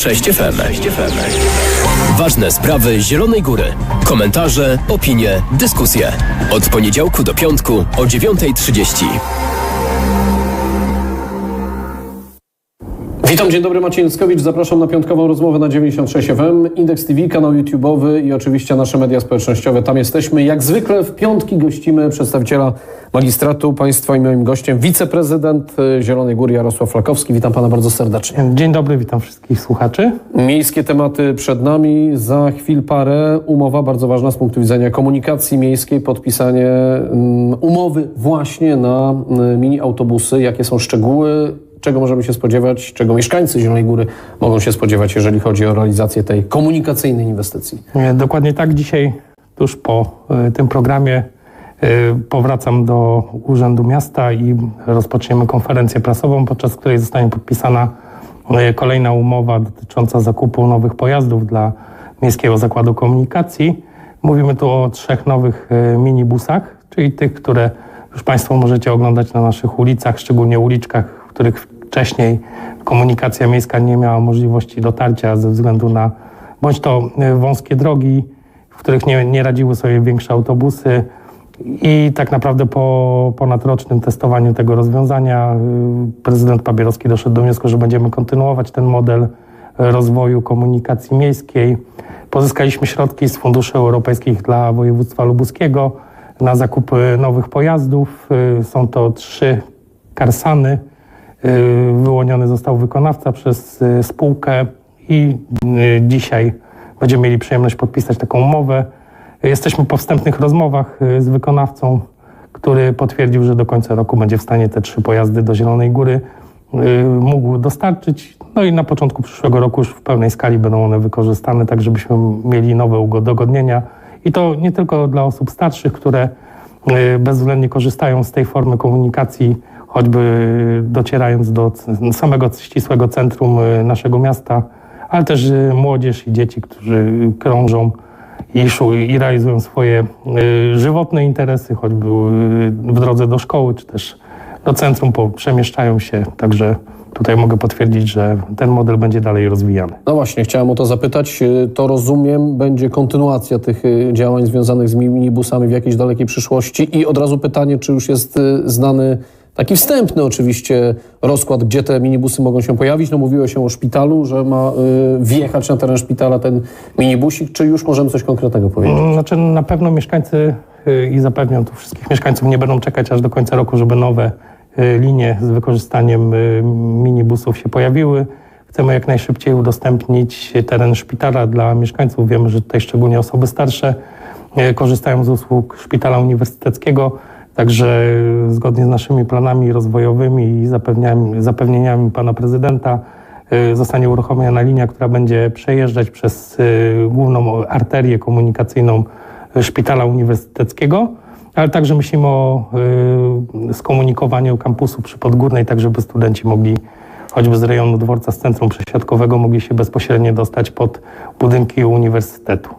6 FM. Ważne sprawy Zielonej Góry. Komentarze, opinie, dyskusje. Od poniedziałku do piątku o 9.30. Witam, dzień dobry, Maciej Jęckowicz. Zapraszam na piątkową rozmowę na 96 FM, Indeks TV, kanał YouTube'owy i oczywiście nasze media społecznościowe. Tam jesteśmy. Jak zwykle w piątki gościmy przedstawiciela magistratu państwa i moim gościem wiceprezydent y, Zielonej Góry Jarosław Flakowski. Witam pana bardzo serdecznie. Dzień dobry, witam wszystkich słuchaczy. Miejskie tematy przed nami. Za chwil parę umowa bardzo ważna z punktu widzenia komunikacji miejskiej, podpisanie mm, umowy właśnie na mm, mini autobusy. Jakie są szczegóły? Czego możemy się spodziewać? Czego mieszkańcy Zielonej Góry mogą się spodziewać, jeżeli chodzi o realizację tej komunikacyjnej inwestycji? E, Dokładnie tak, dzisiaj tuż po e, tym programie e, powracam do Urzędu Miasta i rozpoczniemy konferencję prasową, podczas której zostanie podpisana kolejna umowa dotycząca zakupu nowych pojazdów dla Miejskiego Zakładu Komunikacji. Mówimy tu o trzech nowych minibusach, czyli tych, które już Państwo możecie oglądać na naszych ulicach, szczególnie uliczkach, których wcześniej komunikacja miejska nie miała możliwości dotarcia ze względu na bądź to e, wąskie drogi, w których nie, nie radziły sobie większe autobusy. I tak naprawdę po ponadrocznym testowaniu tego rozwiązania y, prezydent Pabierowski doszedł do wniosku, że będziemy kontynuować ten model e, rozwoju komunikacji miejskiej. Pozyskaliśmy środki z funduszy europejskich dla województwa lubuskiego na zakup e, nowych pojazdów. Y, Są to trzy karsany. Y, Wyłoniony został wykonawca przez y, spółkę i y, dzisiaj będziemy mieli przyjemność podpisać taką umowę. Jesteśmy po wstępnych rozmowach z wykonawcą, który potwierdził, że do końca roku będzie w stanie te trzy pojazdy do Zielonej Góry mógł dostarczyć. No i na początku przyszłego roku już w pełnej skali będą one wykorzystane, tak żebyśmy mieli nowe udogodnienia. I to nie tylko dla osób starszych, które bezwzględnie korzystają z tej formy komunikacji, choćby docierając do samego ścisłego centrum y, naszego miasta, ale też y, młodzież i dzieci, którzy krążą i, realizują swoje żywotne interesy, choćby w drodze do szkoły, czy też do centrum, przemieszczają się. Także tutaj mogę potwierdzić, że ten model będzie dalej rozwijany. No właśnie, chciałem o to zapytać. Y, To rozumiem, będzie kontynuacja tych y, działań związanych z minibusami w jakiejś dalekiej przyszłości. I od razu pytanie, czy już jest y, znany taki wstępny oczywiście rozkład, gdzie te minibusy mogą się pojawić. No mówiło się o szpitalu, że ma wjechać na teren szpitala ten minibusik. Czy już możemy coś konkretnego powiedzieć? Znaczy na pewno mieszkańcy i zapewniam tu wszystkich mieszkańców nie będą czekać aż do końca roku, żeby nowe linie z wykorzystaniem y, minibusów się pojawiły. Chcemy jak najszybciej udostępnić teren szpitala dla mieszkańców. Wiemy, że tutaj szczególnie osoby starsze y, korzystają z usług szpitala uniwersyteckiego. Także y, zgodnie z naszymi planami rozwojowymi i zapewnieniami, pana prezydenta y, zostanie uruchomiona linia, która będzie przejeżdżać przez y, główną arterię komunikacyjną y, szpitala uniwersyteckiego, ale także myślimy o y, skomunikowaniu kampusu przy Podgórnej, tak żeby studenci mogli choćby z rejonu dworca z centrum przesiadkowego mogli się bezpośrednio dostać pod budynki uniwersytetu.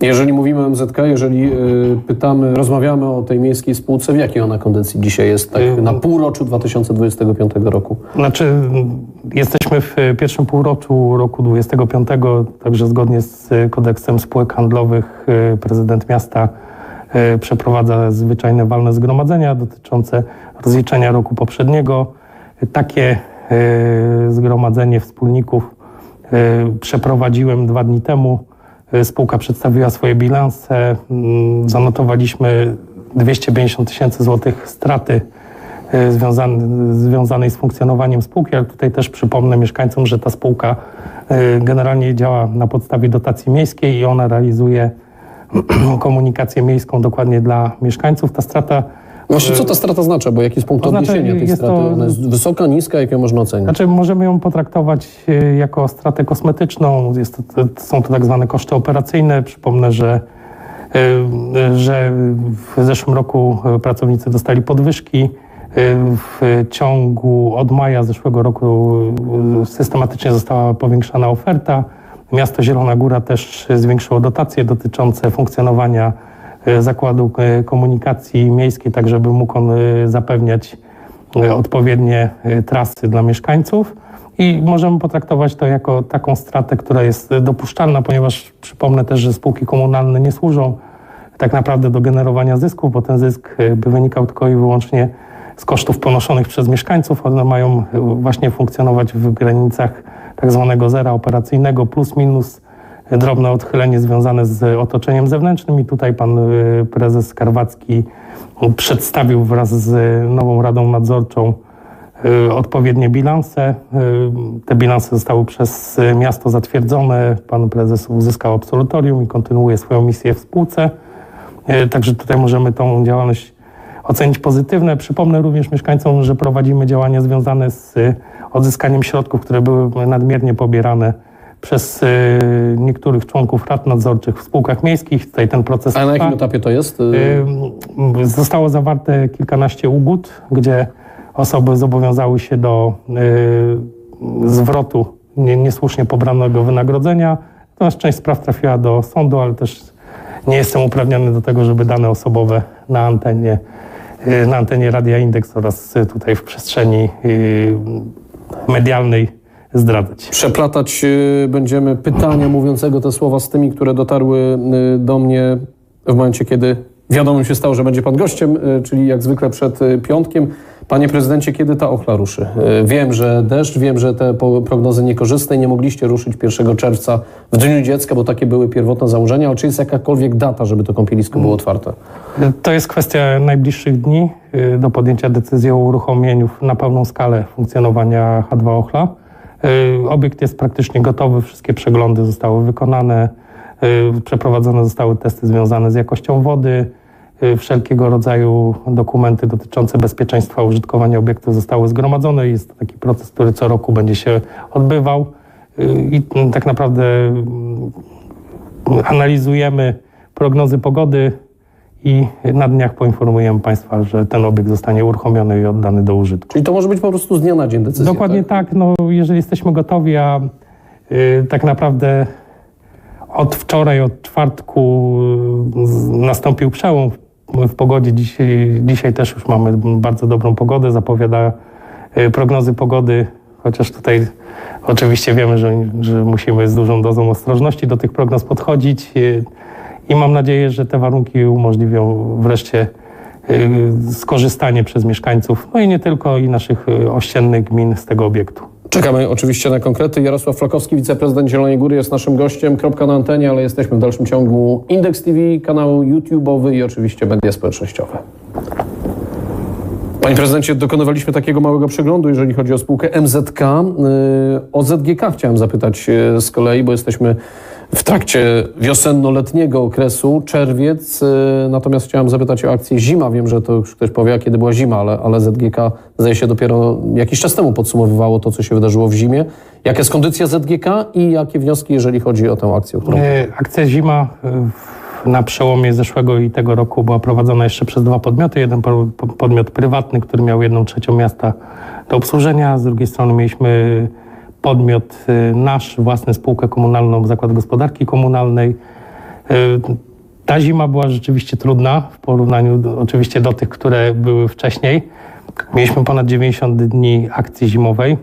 Jeżeli mówimy o MZK, jeżeli y, pytamy, rozmawiamy o tej miejskiej spółce, w jakiej ona kondycji dzisiaj jest, tak Y, na półroczu 2025 roku? Znaczy, m, jesteśmy w pierwszym półroczu roku 25, także zgodnie z kodeksem spółek handlowych prezydent miasta przeprowadza zwyczajne walne zgromadzenia dotyczące rozliczenia roku poprzedniego. E, Takie e, zgromadzenie wspólników e, przeprowadziłem dwa dni temu. E, Spółka przedstawiła swoje bilanse. Mm, Zanotowaliśmy 250 tysięcy złotych straty e, związanej z funkcjonowaniem spółki, ale tutaj też przypomnę mieszkańcom, że ta spółka e, generalnie działa na podstawie dotacji miejskiej i ona realizuje komunikację miejską dokładnie dla mieszkańców. Ta strata, Właśnie co ta strata znaczy, bo jaki jest punkt To znaczy, odniesienia tej straty? to- Ona jest wysoka, niska, jak ją można ocenić? znaczy możemy ją potraktować e, jako stratę kosmetyczną. Jest są to tak zwane koszty operacyjne. Przypomnę, że, e, że w zeszłym roku e, pracownicy dostali podwyżki. E, W ciągu od maja zeszłego roku e, systematycznie została powiększana oferta. Miasto Zielona Góra też zwiększyło dotacje dotyczące funkcjonowania e, Zakładu e, Komunikacji Miejskiej, tak żeby mógł on e, zapewniać odpowiednie trasy dla mieszkańców. I możemy potraktować to jako taką stratę, która jest dopuszczalna, ponieważ przypomnę też, że spółki komunalne nie służą tak naprawdę do generowania zysków, bo ten zysk by wynikał tylko i wyłącznie z kosztów ponoszonych przez mieszkańców. One mają właśnie funkcjonować w granicach tak zwanego zera operacyjnego plus minus y, drobne odchylenie związane z otoczeniem zewnętrznym i tutaj pan y, prezes Karwacki przedstawił wraz z nową Radą Nadzorczą odpowiednie bilanse. Te bilanse zostały przez miasto zatwierdzone. Pan prezes uzyskał absolutorium i kontynuuje swoją misję w spółce. Także tutaj możemy tą działalność ocenić pozytywne. Przypomnę również mieszkańcom, że prowadzimy działania związane z y, odzyskaniem środków, które były nadmiernie pobierane przez y, niektórych członków rad nadzorczych w spółkach miejskich. Tutaj ten proces A na jakim etapie to jest? Y, Y, Zostało zawarte kilkanaście ugód, gdzie osoby zobowiązały się do zwrotu nie, niesłusznie pobranego wynagrodzenia. Natomiast część spraw trafiła do sądu, ale też nie jestem uprawniony do tego, żeby dane osobowe na antenie, na antenie Radia Indeks oraz y, tutaj w przestrzeni y, medialnej zdradzać. Przeplatać y, będziemy pytania mówiącego te słowa z tymi, które dotarły y, do mnie w momencie, kiedy wiadomo się stało, że będzie pan gościem, y, czyli jak zwykle przed y, piątkiem. Panie prezydencie, kiedy ta ochla ruszy? Y, Wiem, że deszcz, wiem, że te prognozy niekorzystne nie mogliście ruszyć 1 czerwca w Dniu Dziecka, bo takie były pierwotne założenia. Ale czy jest jakakolwiek data, żeby to kąpielisko było otwarte? To jest kwestia najbliższych dni y, do podjęcia decyzji o uruchomieniu na pełną skalę funkcjonowania H2 Ochla. Y, Obiekt jest praktycznie gotowy, wszystkie przeglądy zostały wykonane, przeprowadzone zostały testy związane z jakością wody, wszelkiego rodzaju dokumenty dotyczące bezpieczeństwa użytkowania obiektu zostały zgromadzone. Jest to taki proces, który co roku będzie się odbywał Y, i tak naprawdę mm, analizujemy prognozy pogody i na dniach poinformujemy Państwa, że ten obiekt zostanie uruchomiony i oddany do użytku. Czyli to może być po prostu z dnia na dzień decyzja. Dokładnie tak? no jeżeli jesteśmy gotowi, a y, tak naprawdę od wczoraj, od czwartku y, nastąpił przełom w, pogodzie. Dzisiaj, dzisiaj też już mamy bardzo dobrą pogodę, zapowiada y, prognozy pogody, chociaż tutaj oczywiście wiemy, że, że musimy z dużą dozą ostrożności do tych prognoz podchodzić y, i mam nadzieję, że te warunki umożliwią wreszcie y, skorzystanie przez mieszkańców, no i nie tylko, i naszych ościennych gmin z tego obiektu. Czekamy oczywiście na konkrety. Jarosław Flakowski, wiceprezydent Zielonej Góry jest naszym gościem. Kropka na antenie, ale jesteśmy w dalszym ciągu Indeks TV, kanał YouTube'owy i oczywiście media społecznościowe. Panie prezydencie, dokonywaliśmy takiego małego przeglądu, jeżeli chodzi o spółkę MZK. Yy, O ZGK chciałem zapytać yy, z kolei, bo jesteśmy w trakcie wiosenno-letniego okresu, czerwiec. yy, Natomiast chciałem zapytać o akcję zima. Wiem, że to już ktoś powie, kiedy była zima, ale, ale ZGK zdaje się dopiero jakiś czas temu podsumowywało to, co się wydarzyło w zimie. Jaka jest kondycja ZGK i jakie wnioski, jeżeli chodzi o tę akcję, którą... E, Akcja zima w- na przełomie zeszłego i tego roku była prowadzona jeszcze przez dwa podmioty. Jeden po- po- podmiot prywatny, który miał jedną trzecią miasta do obsłużenia. Z drugiej strony mieliśmy podmiot e, nasz, własny spółkę komunalną, Zakład Gospodarki Komunalnej. E, Ta zima była rzeczywiście trudna w porównaniu do, oczywiście do tych, które były wcześniej. Mieliśmy ponad 90 dni akcji zimowej, e,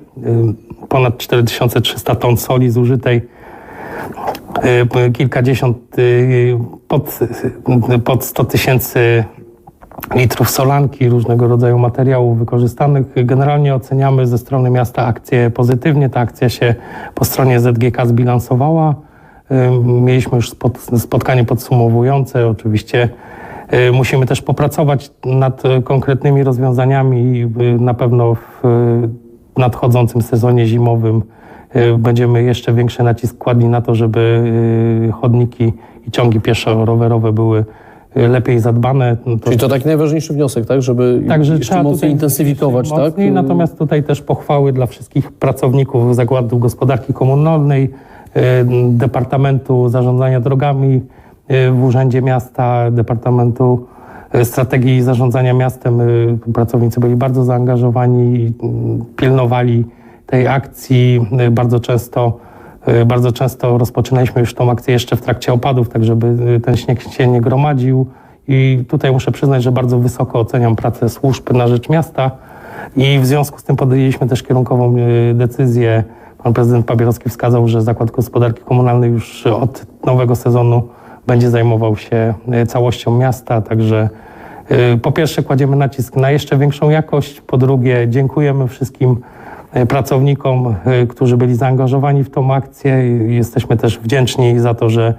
ponad 4300 ton soli zużytej, y, kilkadziesiąt, y, pod, y, pod 100 tysięcy litrów solanki, różnego rodzaju materiałów wykorzystanych. Generalnie oceniamy ze strony miasta akcję pozytywnie. Ta akcja się po stronie ZGK zbilansowała. Mieliśmy już spot, spotkanie podsumowujące. Oczywiście y, musimy też popracować nad konkretnymi rozwiązaniami y, na pewno w y, nadchodzącym sezonie zimowym będziemy jeszcze większy nacisk kładli na to, żeby chodniki i ciągi pieszo-rowerowe były lepiej zadbane. No to- Czyli to taki najważniejszy wniosek, tak? Żeby Także jeszcze trzeba mocniej intensyfikować, tak? mocniej, Natomiast tutaj też pochwały dla wszystkich pracowników Zakładu Gospodarki Komunalnej, y, Departamentu Zarządzania Drogami y, w Urzędzie Miasta, Departamentu y, Strategii Zarządzania Miastem. Pracownicy byli bardzo zaangażowani, mm, pilnowali tej akcji. Bardzo często bardzo często rozpoczynaliśmy już tą akcję jeszcze w trakcie opadów, tak żeby y, ten śnieg się nie gromadził. I tutaj muszę przyznać, że bardzo wysoko oceniam pracę służb na rzecz miasta. I w związku z tym podjęliśmy też kierunkową y, decyzję. Pan prezydent Pabierowski wskazał, że Zakład Gospodarki Komunalnej już od nowego sezonu będzie zajmował się y, całością miasta, także y, po pierwsze kładziemy nacisk na jeszcze większą jakość, po drugie dziękujemy wszystkim y, pracownikom, y, którzy byli zaangażowani w tą akcję. Jesteśmy też wdzięczni za to, że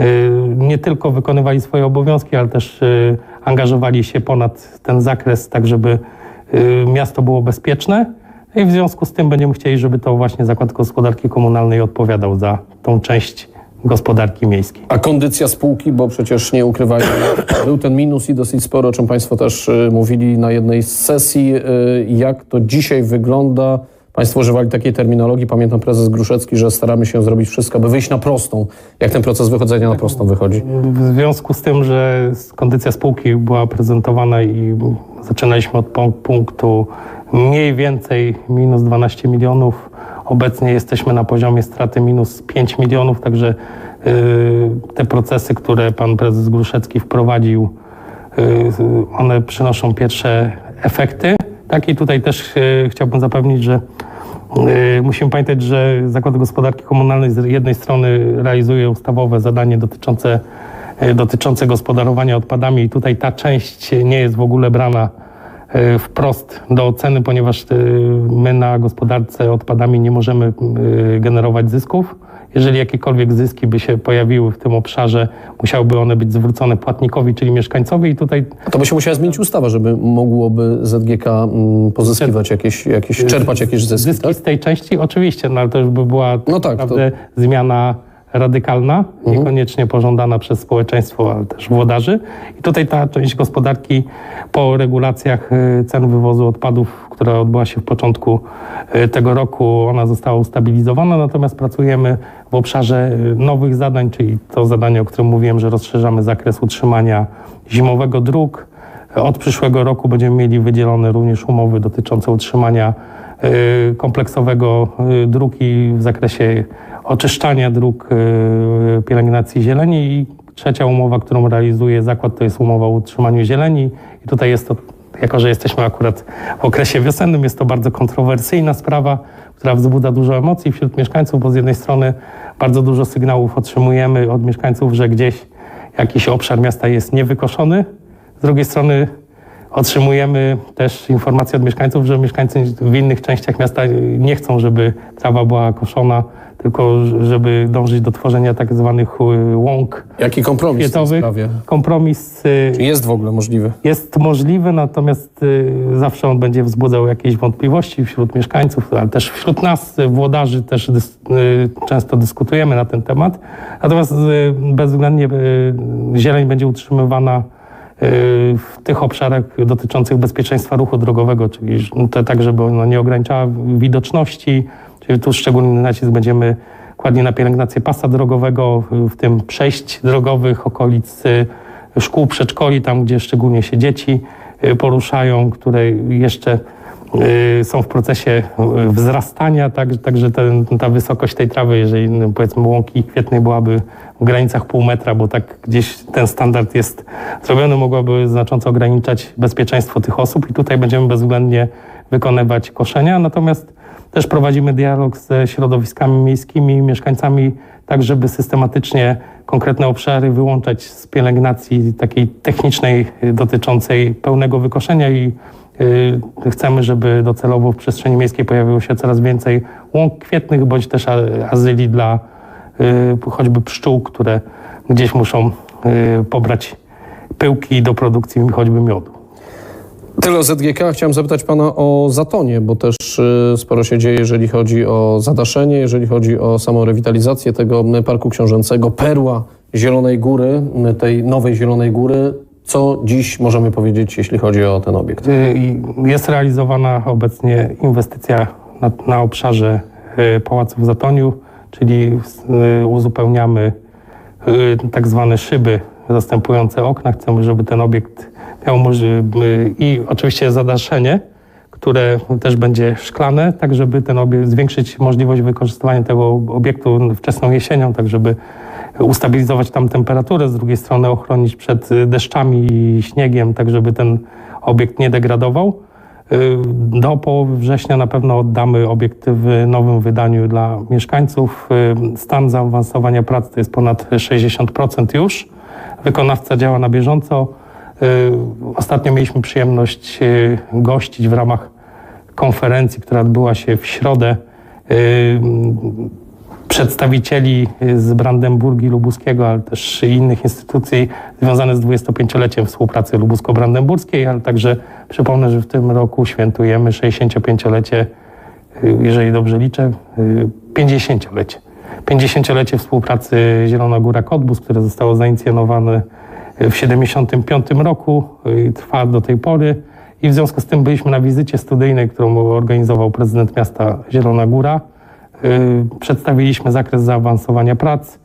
y, nie tylko wykonywali swoje obowiązki, ale też angażowali się ponad ten zakres, tak żeby miasto było bezpieczne. I w związku z tym będziemy chcieli, żeby to właśnie Zakład Gospodarki Komunalnej odpowiadał za tą część gospodarki miejskiej. A kondycja spółki, bo przecież nie ukrywajmy, był ten minus i dosyć sporo, o czym Państwo też y, mówili na jednej z sesji. Y, Jak to dzisiaj wygląda? Państwo używali takiej terminologii, pamiętam prezes Gruszecki, że staramy się zrobić wszystko, aby wyjść na prostą. Jak ten proces wychodzenia na prostą wychodzi? W związku z tym, że kondycja spółki była prezentowana i zaczynaliśmy od punk- punktu mniej więcej minus 12 milionów, obecnie jesteśmy na poziomie straty minus 5 milionów, także y, te procesy, które pan prezes Gruszecki wprowadził, y, one przynoszą pierwsze efekty. Tak i tutaj też y, chciałbym zapewnić, że musimy pamiętać, że Zakład Gospodarki Komunalnej z jednej strony realizuje ustawowe zadanie dotyczące, dotyczące gospodarowania odpadami i tutaj ta część nie jest w ogóle brana wprost do oceny, ponieważ y, my na gospodarce odpadami nie możemy y, generować zysków. Jeżeli jakiekolwiek zyski by się pojawiły w tym obszarze, musiałyby one być zwrócone płatnikowi, czyli mieszkańcowi i tutaj To by się musiała zmienić ustawa, żeby mogłoby ZGK mm, pozyskiwać jakieś, jakieś czerpać jakieś zyski, zyski tak? z tej części oczywiście, no ale to już by była No tak, naprawdę zmiana radykalna, Mhm. niekoniecznie pożądana przez społeczeństwo, ale też włodarzy. I tutaj ta część gospodarki po regulacjach y, cen wywozu odpadów, która odbyła się w początku y, tego roku, ona została ustabilizowana, natomiast pracujemy w obszarze y, nowych zadań, czyli to zadanie, o którym mówiłem, że rozszerzamy zakres utrzymania zimowego dróg. Od przyszłego roku będziemy mieli wydzielone również umowy dotyczące utrzymania kompleksowego y, dróg i w zakresie oczyszczania dróg, y, pielęgnacji zieleni i trzecia umowa, którą realizuje zakład, to jest umowa o utrzymaniu zieleni i tutaj jest to, jako że jesteśmy akurat w okresie wiosennym, jest to bardzo kontrowersyjna sprawa, która wzbudza dużo emocji wśród mieszkańców, bo z jednej strony bardzo dużo sygnałów otrzymujemy od mieszkańców, że gdzieś jakiś obszar miasta jest niewykoszony, z drugiej strony otrzymujemy też informacje od mieszkańców, że mieszkańcy w innych częściach miasta nie chcą, żeby trawa była koszona, tylko żeby dążyć do tworzenia tak zwanych y, łąk Jaki kompromis w tej kwietowych. sprawie? Kompromis y, Czy jest w ogóle możliwy? jest możliwy, natomiast y, zawsze on będzie wzbudzał jakieś wątpliwości wśród mieszkańców, ale też wśród nas, włodarzy, też dys, często dyskutujemy na ten temat. Natomiast bezwzględnie zieleń będzie utrzymywana w tych obszarach dotyczących bezpieczeństwa ruchu drogowego, czyli to tak, żeby ona nie ograniczała widoczności, czyli tu szczególny nacisk będziemy kładli na pielęgnację pasa drogowego, w- tym przejść drogowych, okolic y, szkół, przedszkoli, tam gdzie szczególnie się dzieci y, poruszają, które jeszcze y, są w procesie y, wzrastania, tak, także ten, ta wysokość tej trawy, jeżeli no, powiedzmy łąki kwietnej byłaby w granicach pół metra, bo tak gdzieś ten standard jest zrobiony, mogłaby znacząco ograniczać bezpieczeństwo tych osób i tutaj będziemy bezwzględnie wykonywać koszenia, natomiast też prowadzimy dialog ze środowiskami miejskimi mieszkańcami, tak żeby systematycznie konkretne obszary wyłączać z pielęgnacji takiej technicznej dotyczącej pełnego wykoszenia i chcemy, żeby docelowo w przestrzeni miejskiej pojawiło się coraz więcej łąk kwietnych bądź też azyli dla y, choćby pszczół, które gdzieś muszą y, pobrać pyłki do produkcji choćby miodu. Tyle o ZGK. Chciałem zapytać pana o Zatonie, bo też y, sporo się dzieje, jeżeli chodzi o zadaszenie, jeżeli chodzi o samą rewitalizację tego y, Parku Książęcego, perła Zielonej Góry, y, tej nowej Zielonej Góry. Co dziś możemy powiedzieć, jeśli chodzi o ten obiekt? Y, Jest realizowana obecnie inwestycja na, na obszarze y, Pałacu w Zatoniu, czyli y, uzupełniamy tak zwane szyby zastępujące okna. Chcemy, żeby ten obiekt miał i oczywiście zadaszenie, które też będzie szklane, tak żeby ten obiekt, zwiększyć możliwość wykorzystywania tego obiektu wczesną jesienią, tak żeby ustabilizować tam temperaturę, z drugiej strony ochronić przed y, deszczami i śniegiem, tak żeby ten obiekt nie degradował. Y, Do połowy września na pewno oddamy obiekty w nowym wydaniu dla mieszkańców. Y, Stan zaawansowania prac to jest ponad 60% już. Wykonawca działa na bieżąco. Ostatnio mieliśmy przyjemność gościć w ramach konferencji, która odbyła się w środę. Y, Przedstawicieli z Brandenburgii Lubuskiego, ale też innych instytucji związanych z 25-leciem współpracy lubusko-brandenburskiej, ale także przypomnę, że w tym roku świętujemy 65-lecie, y, jeżeli dobrze liczę, y, 50-lecie. 50-lecie współpracy Zielona Góra Kotbus, które zostało zainicjonowane w 75 roku i trwa do tej pory. I w związku z tym byliśmy na wizycie studyjnej, którą organizował prezydent miasta Zielona Góra. Y, Przedstawiliśmy zakres zaawansowania prac. Y,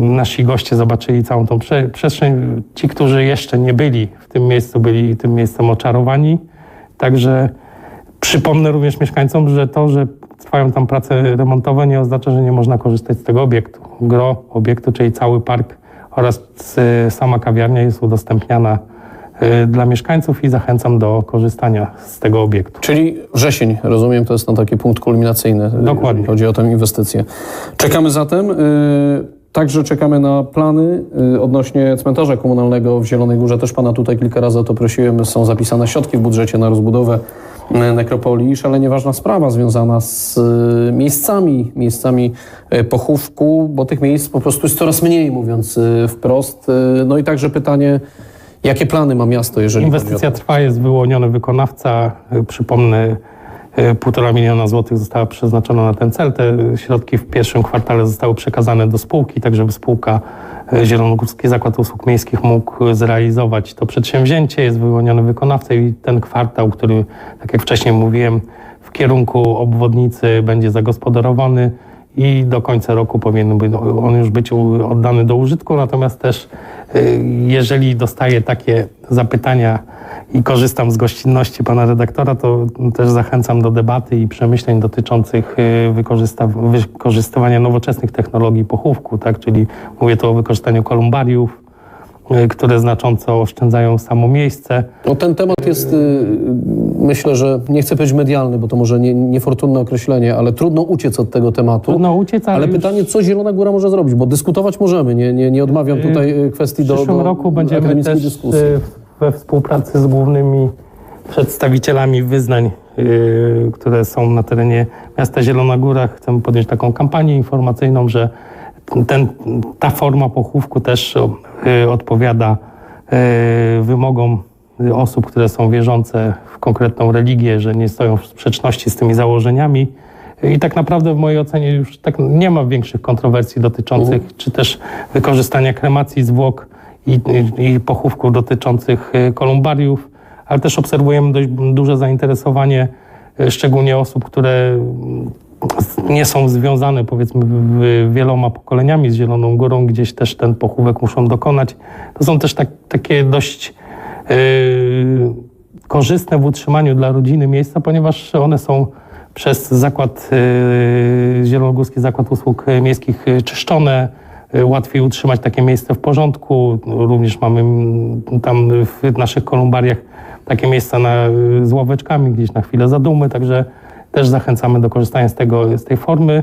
Nasi goście zobaczyli całą tą prze- przestrzeń. Ci, którzy jeszcze nie byli w tym miejscu, byli tym miejscem oczarowani. Także przypomnę również mieszkańcom, że to, że trwają tam prace remontowe, nie oznacza, że nie można korzystać z tego obiektu. Gro obiektu, czyli cały park oraz y, sama kawiarnia jest udostępniana dla mieszkańców i zachęcam do korzystania z tego obiektu. Czyli wrzesień, rozumiem, to jest ten taki punkt kulminacyjny, Dokładnie. jeżeli chodzi o tę inwestycję. Czekamy zatem. y, Także czekamy na plany y, odnośnie cmentarza komunalnego w Zielonej Górze. Też pana tutaj kilka razy o to prosiłem. Są zapisane środki w budżecie na rozbudowę y, nekropolii. Szalenie ważna sprawa związana z y, miejscami, miejscami y, pochówku, bo tych miejsc po prostu jest coraz mniej, mówiąc y, wprost. Y, No i także pytanie, jakie plany ma miasto, jeżeli Inwestycja trwa, jest wyłoniony wykonawca. Y, Przypomnę, y, półtora miliona złotych została przeznaczona na ten cel. Te środki w pierwszym kwartale zostały przekazane do spółki, tak żeby spółka y, Zielonogórski Zakład Usług Miejskich mógł zrealizować to przedsięwzięcie. Jest wyłoniony wykonawca i ten kwartał, który, tak jak wcześniej mówiłem, w kierunku obwodnicy będzie zagospodarowany i do końca roku powinien być on już być oddany do użytku. Natomiast też, y, jeżeli dostaję takie zapytania i korzystam z gościnności pana redaktora, to też zachęcam do debaty i przemyśleń dotyczących y, wykorzystywania nowoczesnych technologii pochówku, tak? czyli mówię tu o wykorzystaniu kolumbariów, które znacząco oszczędzają samo miejsce. No, ten temat jest, y, myślę, że nie chcę powiedzieć medialny, bo to może nie, niefortunne określenie, ale trudno uciec od tego tematu. Trudno uciec, ale, ale już pytanie, co Zielona Góra może zrobić? Bo dyskutować możemy, nie, nie, nie odmawiam tutaj y, kwestii W do, przyszłym do roku będziemy też dyskusji. y, we współpracy z głównymi przedstawicielami wyznań, y, które są na terenie miasta Zielona Góra. Chcemy podjąć taką kampanię informacyjną, że ten, ta forma pochówku też y, odpowiada y, wymogom osób, które są wierzące w konkretną religię, że nie stoją w sprzeczności z tymi założeniami. I tak naprawdę w mojej ocenie już tak nie ma większych kontrowersji dotyczących czy też wykorzystania kremacji zwłok i, i, i pochówków dotyczących y, kolumbariów, ale też obserwujemy dość duże zainteresowanie, szczególnie osób, które nie są związane powiedzmy wieloma pokoleniami z Zieloną Górą, gdzieś też ten pochówek muszą dokonać. To są też tak, takie dość yy, korzystne w utrzymaniu dla rodziny miejsca, ponieważ one są przez zakład, yy, Zielonogórski Zakład Usług Miejskich yy, czyszczone, yy, łatwiej utrzymać takie miejsce w porządku. Również mamy mm, tam w naszych kolumbariach takie miejsca na, z ławeczkami, gdzieś na chwilę zadumy, także też zachęcamy do korzystania z, tego, z tej formy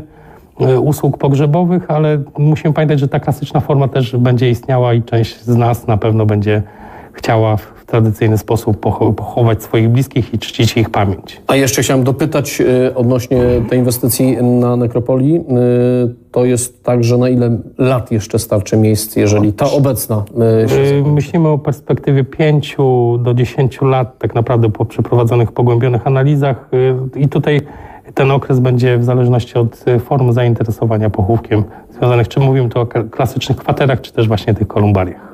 e, usług pogrzebowych, ale musimy pamiętać, że ta klasyczna forma też będzie istniała i część z nas na pewno będzie chciała w tradycyjny sposób pocho- pochować swoich bliskich i czcić ich pamięć. A jeszcze chciałem dopytać y, odnośnie tej inwestycji na nekropolii. Y, to jest tak, że na ile lat jeszcze starczy miejsc, jeżeli ta obecna się Y, Myślimy o perspektywie 5 do 10 lat, tak naprawdę po przeprowadzonych pogłębionych analizach i tutaj ten okres będzie w zależności od form zainteresowania pochówkiem związanych, czy mówimy tu o klasycznych kwaterach, czy też właśnie tych kolumbariach.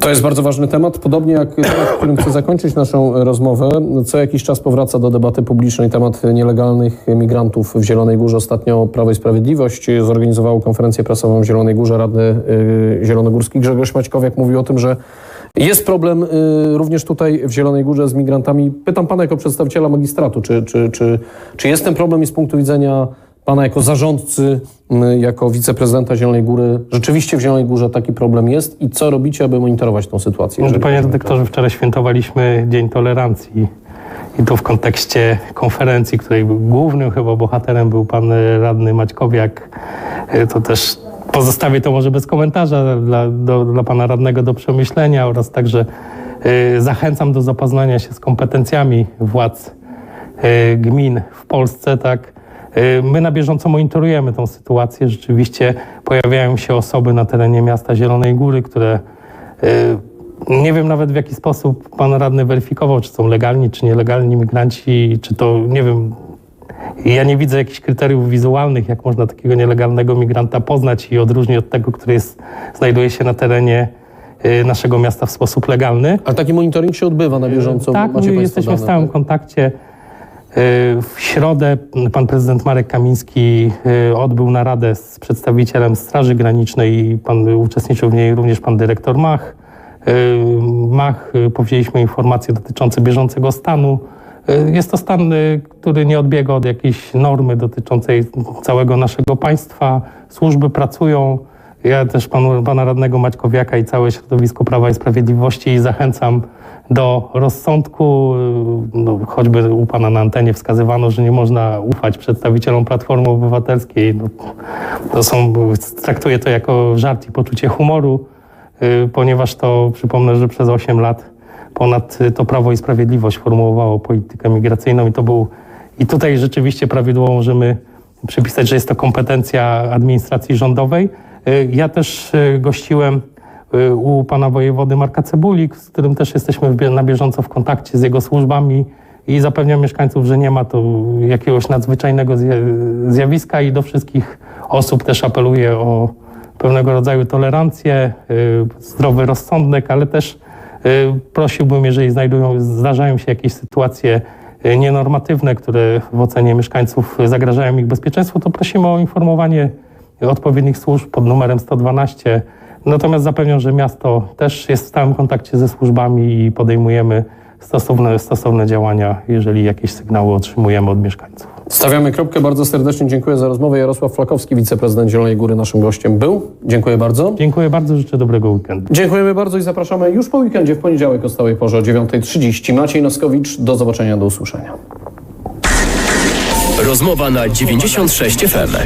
To jest bardzo ważny temat, podobnie jak temat, którym chcę zakończyć naszą rozmowę. Co jakiś czas powraca do debaty publicznej temat nielegalnych migrantów w Zielonej Górze. Ostatnio Prawo i Sprawiedliwość zorganizowało konferencję prasową w Zielonej Górze. Radny y, Zielonogórski Grzegorz Maćkowiak mówił o tym, że jest problem y, również tutaj w Zielonej Górze z migrantami. Pytam pana jako przedstawiciela magistratu, czy, czy, czy, czy jest ten problem i z punktu widzenia Pana jako zarządcy, jako wiceprezydenta Zielonej Góry, rzeczywiście w Zielonej Górze taki problem jest i co robicie, aby monitorować tą sytuację? No, jeżeli panie o redaktorze, wczoraj świętowaliśmy Dzień Tolerancji i tu w kontekście konferencji, której głównym chyba bohaterem był pan radny Maćkowiak, e, to też pozostawię to może bez komentarza dla, do, dla pana radnego do przemyślenia oraz także e, zachęcam do zapoznania się z kompetencjami władz e, gmin w Polsce, tak. E, My na bieżąco monitorujemy tą sytuację. Rzeczywiście pojawiają się osoby na terenie miasta Zielonej Góry, które e, nie wiem nawet w jaki sposób pan radny weryfikował, czy są legalni, czy nielegalni migranci, czy to, nie wiem, ja nie widzę jakichś kryteriów wizualnych, jak można takiego nielegalnego migranta poznać i odróżnić od tego, który jest, znajduje się na terenie e, naszego miasta w sposób legalny. Ale taki monitoring się odbywa na bieżąco. Tak, macie jesteśmy w dane, stałym tak? kontakcie. Y, W środę pan prezydent Marek Kamiński y, odbył naradę z przedstawicielem Straży Granicznej i pan uczestniczył w niej również pan dyrektor Mach. Y, Mach y, powzięliśmy informacje dotyczące bieżącego stanu. Jest to stan, który nie odbiega od jakiejś normy dotyczącej całego naszego państwa. Służby pracują. Ja też panu, pana radnego Maćkowiaka i całe środowisko Prawa i Sprawiedliwości zachęcam do rozsądku. No, choćby u pana na antenie wskazywano, że nie można ufać przedstawicielom Platformy Obywatelskiej. No, to są, traktuję to jako żart i poczucie humoru, y, ponieważ to, przypomnę, że przez 8 lat ponad y, to Prawo i Sprawiedliwość formułowało politykę migracyjną i to był, i tutaj rzeczywiście prawidłowo możemy przypisać, że jest to kompetencja administracji rządowej. Y, Ja też y, gościłem y, u pana wojewody Marka Cebulik, z którym też jesteśmy na bieżąco w kontakcie z jego służbami i zapewniam mieszkańców, że nie ma to jakiegoś nadzwyczajnego zja- zjawiska i do wszystkich osób też apeluję o pewnego rodzaju tolerancję, y, zdrowy rozsądek, ale też y, prosiłbym, jeżeli znajdują, zdarzają się jakieś sytuacje y, nienormatywne, które w ocenie mieszkańców zagrażają ich bezpieczeństwu, to prosimy o informowanie odpowiednich służb pod numerem 112. Natomiast zapewniam, że miasto też jest w stałym kontakcie ze służbami i podejmujemy stosowne, stosowne działania, jeżeli jakieś sygnały otrzymujemy od mieszkańców. Stawiamy kropkę. Bardzo serdecznie dziękuję za rozmowę. Jarosław Flakowski, wiceprezydent Zielonej Góry, naszym gościem był. Dziękuję bardzo. Dziękuję bardzo, życzę dobrego weekendu. Dziękujemy bardzo i zapraszamy już po weekendzie w poniedziałek o stałej porze o 9.30. Maciej Noskowicz, do zobaczenia, do usłyszenia. Rozmowa na 96 FM.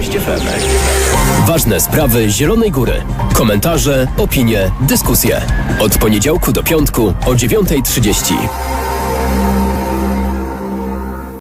Ważne sprawy Zielonej Góry. Komentarze, opinie, dyskusje. Od poniedziałku do piątku o 9.30.